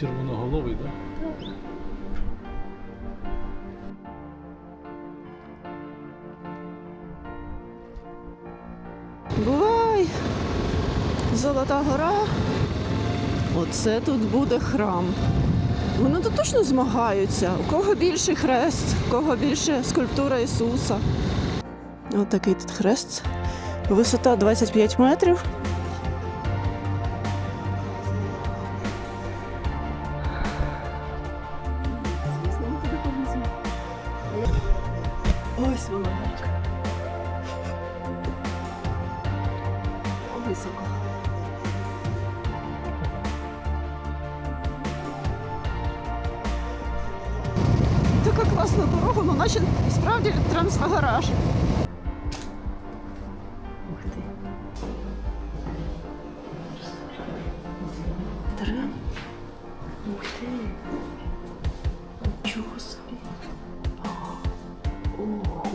Червоноголовий, так? Бувай! Золота гора. Оце тут буде храм. Вони тут точно змагаються. У кого більше хрест, у кого більше скульптура Ісуса. Ось такий тут хрест. Висота 25 метрів. Ось так. Високо. Така класна дорога, ну наче справді трансфагараж. Ух ти. Трем. Ух ти. Нічого собі. А, Ого.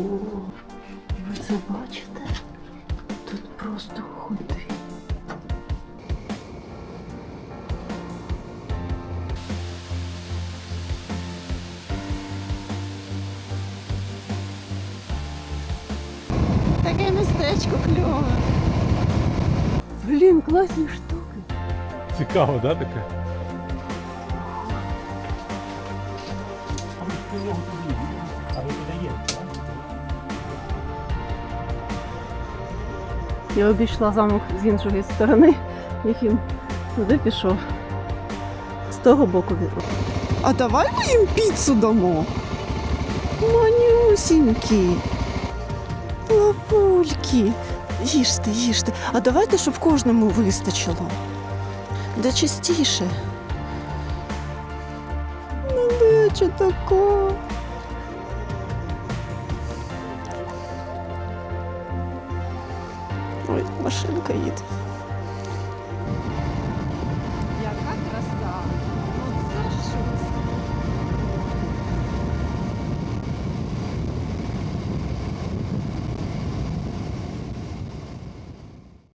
Ви це бачите? Тут просто ходи. Таке містечко кльове. Блін, класні штуки. Цікаво, да, таке? Я обійшла замок з іншої сторони, як він туди пішов. З того боку він. А давай ми їм піцу дамо. Манюсінькі. Лапульки. Їжте, їжте. А давайте, щоб кожному вистачило. Де частіше. Малеча така. Машинка їде.